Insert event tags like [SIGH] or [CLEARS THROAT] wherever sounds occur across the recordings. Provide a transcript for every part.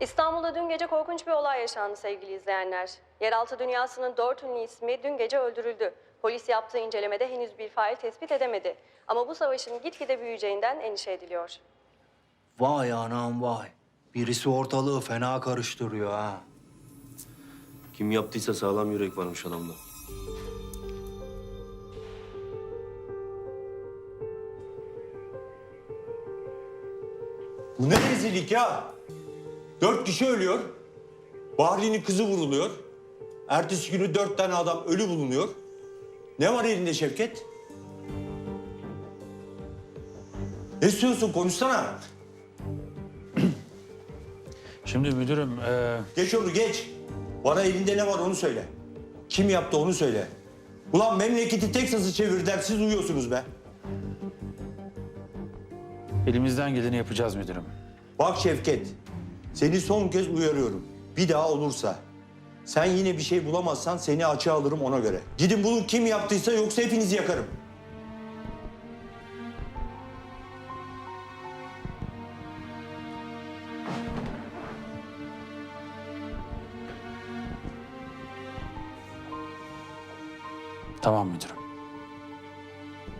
İstanbul'da dün gece korkunç bir olay yaşandı sevgili izleyenler. Yeraltı dünyasının dört ünlü ismi dün gece öldürüldü. Polis yaptığı incelemede henüz bir fail tespit edemedi. Ama bu savaşın gitgide büyüyeceğinden endişe ediliyor. Vay anam vay. Birisi ortalığı fena karıştırıyor ha. Kim yaptıysa sağlam yürek varmış adamda. Bu ne rezillik ya? Dört kişi ölüyor. Bahri'nin kızı vuruluyor. Ertesi günü dört tane adam ölü bulunuyor. Ne var elinde Şevket? Ne istiyorsun? Konuşsana. [CLEARS THROAT] Şimdi müdürüm, e, Geç onu geç. Bana elinde ne var onu söyle. Kim yaptı onu söyle. Ulan memleketi Teksas'ı çevirdiler siz uyuyorsunuz be. elimizden geleni yapacağız müdürüm. Bak Şevket, seni son kez uyarıyorum. Bir daha olursa sen yine bir şey bulamazsan seni açığa alırım ona göre. Gidin bulun kim yaptıysa yoksa hepinizi yakarım. Tamam müdürüm.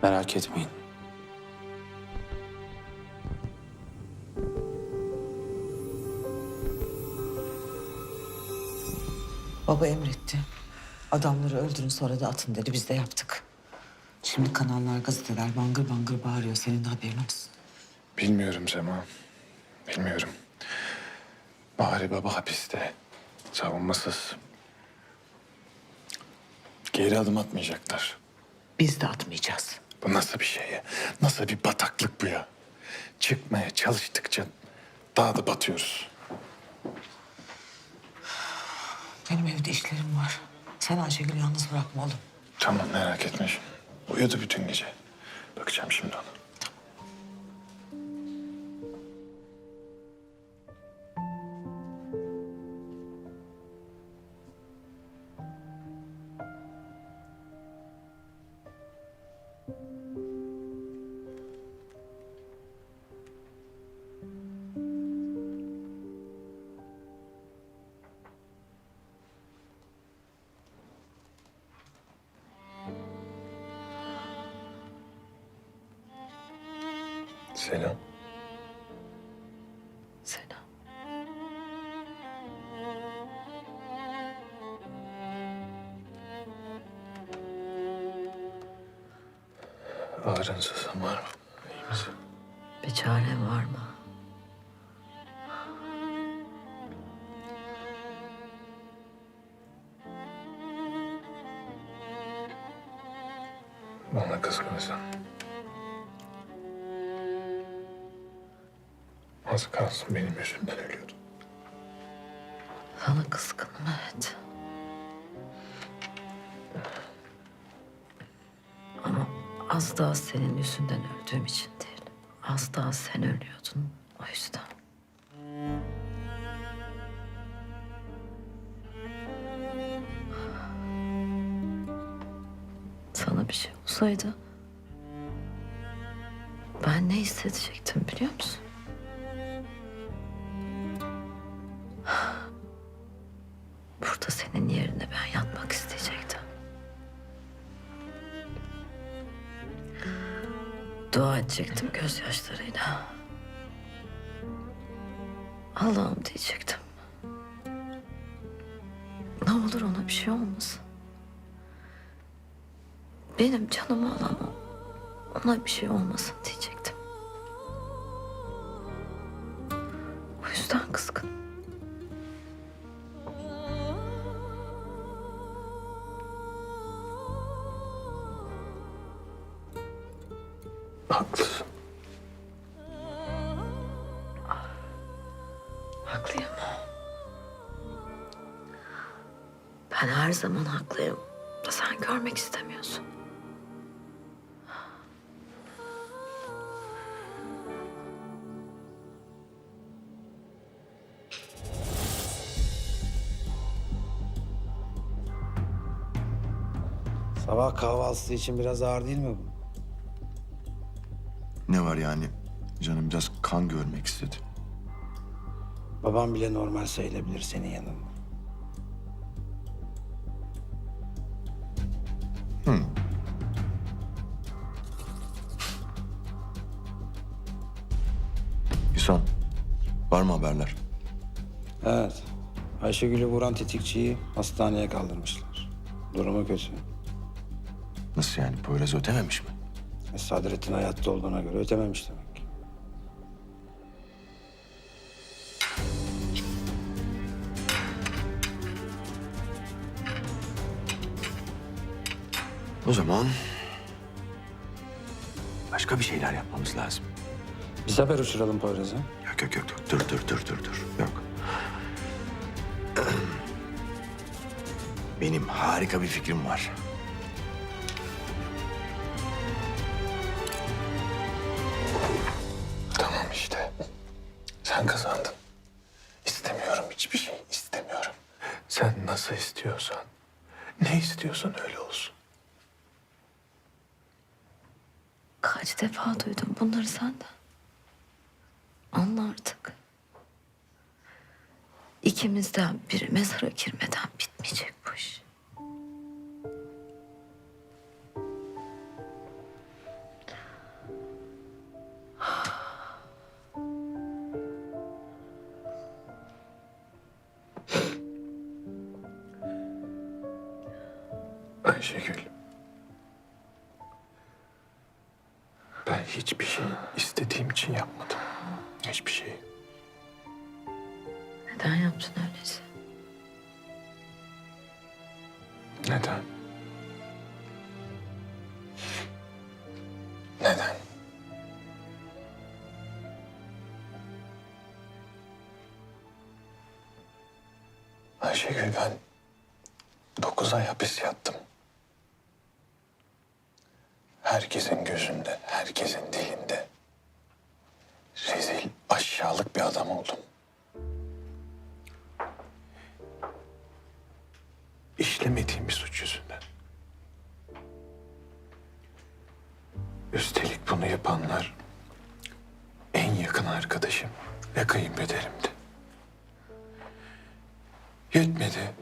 Merak etmeyin. Baba emretti. Adamları öldürün sonra da atın dedi. Biz de yaptık. Şimdi kanallar, gazeteler bangır bangır bağırıyor. Senin de haberin olsun. Bilmiyorum Sema. Bilmiyorum. Bahri Baba hapiste. Savunmasız. Geri adım atmayacaklar. Biz de atmayacağız. Bu nasıl bir şey ya? Nasıl bir bataklık bu ya? Çıkmaya çalıştıkça daha da batıyoruz. Benim evde işlerim var. Sen Ayşegül'ü yalnız bırakma oğlum. Tamam merak etme. Uyudu bütün gece. Bakacağım şimdi ona. Selam. Selam. Ağrın sızın var mı? İyi misin? Bir çare var mı? Az kalsın benim yüzümden ölüyordun. Sana kızgınım evet. Ama az daha senin yüzünden öldüğüm için değil. Az daha sen ölüyordun o yüzden. Sana bir şey olsaydı ben ne hissedecektim biliyor musun? Dua edecektim gözyaşlarıyla. Allah'ım diyecektim. Ne olur ona bir şey olmasın. Benim canımı alan. Ona bir şey olmasın diyecektim. Haklısın. Haklıyım. Ben her zaman haklıyım. Da sen görmek istemiyorsun. Sabah kahvaltısı için biraz ağır değil mi bu? Var yani? Canım biraz kan görmek istedi. Babam bile normal sayılabilir senin yanında. İhsan, var mı haberler? Evet. Ayşegül'ü vuran tetikçiyi hastaneye kaldırmışlar. Durumu kötü. Nasıl yani? Poyraz ödememiş mi? E, Sadrettin hayatta olduğuna göre ödememiş demek. O zaman... Başka bir şeyler yapmamız lazım. Biz haber uçuralım Poyraz'a. Yok yok yok. Dur dur dur dur dur. Yok. [CLEARS THROAT] Benim harika bir fikrim var. Sen kazandın. İstemiyorum hiçbir şey istemiyorum. Sen nasıl istiyorsan, ne istiyorsan öyle olsun. Kaç defa duydum bunları senden. Anla artık. İkimizden biri mezara girmeden bitmeyecek Ayşegül. Ben hiçbir şey istediğim için yapmadım. Hiçbir şey. Neden yaptın öyleyse? Neden? Neden? Ayşegül ben dokuz ay hapis yattım. Herkesin gözünde, herkesin dilinde rezil, aşağılık bir adam oldum. işlemediğim bir suç yüzünden. Üstelik bunu yapanlar en yakın arkadaşım ve kayınpederimdi. Yetmedi.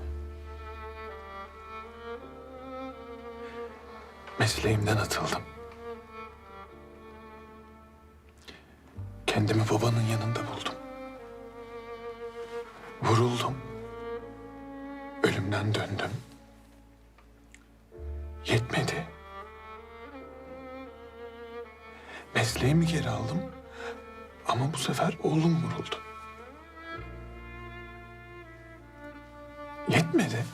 Mesleğimden atıldım. Kendimi babanın yanında buldum. Vuruldum. Ölümden döndüm. Yetmedi. Mesleğimi geri aldım. Ama bu sefer oğlum vuruldu. Yetmedi.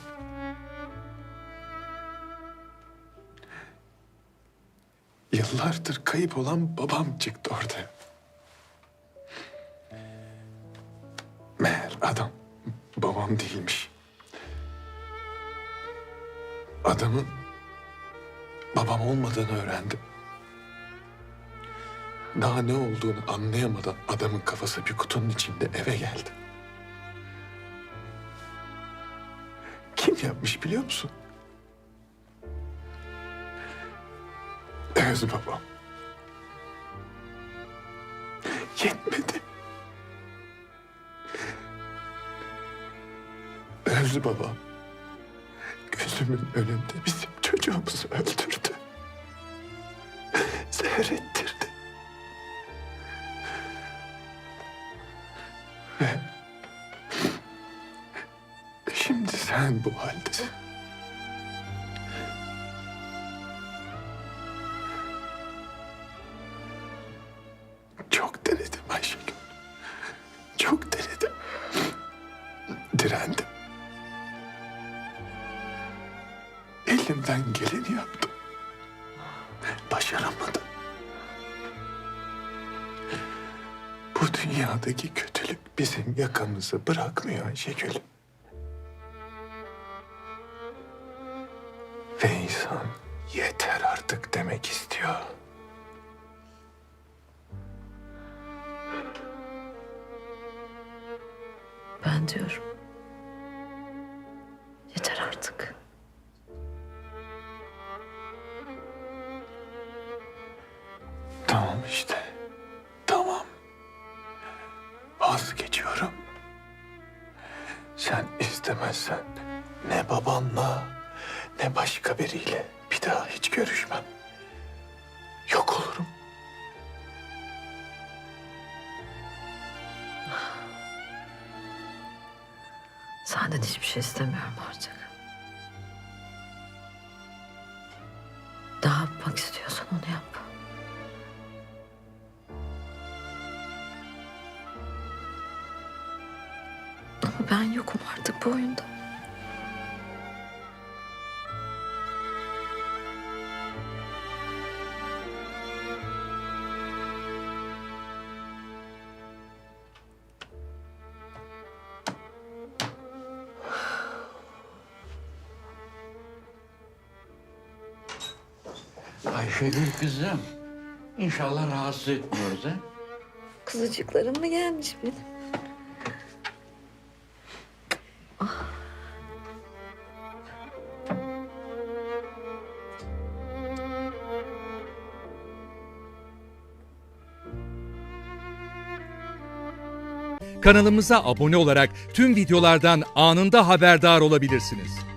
Yıllardır kayıp olan babam çıktı ortaya. Meğer adam babam değilmiş. Adamın babam olmadığını öğrendim. Daha ne olduğunu anlayamadan adamın kafası bir kutunun içinde eve geldi. Kim yapmış biliyor musun? Öz babam. Yetmedi. Öz babam gözümün önünde bizim çocuğumuzu öldürdü. Seyrettirdi. Ve şimdi sen bu haldesin. Bu dünyadaki kötülük bizim yakamızı bırakmıyor Ayşegül. Ve insan yeter artık demek istiyor. Ben diyorum. Başka biriyle bir daha hiç görüşmem. Yok olurum. Senden hiçbir şey istemiyorum artık. Ne yapmak istiyorsan onu yap. Ama ben yokum artık bu oyunda. Ayşegül kızım. İnşallah rahatsız etmiyoruz ha? Kızıcıklarım mı gelmiş benim? Kanalımıza abone olarak tüm videolardan anında haberdar olabilirsiniz.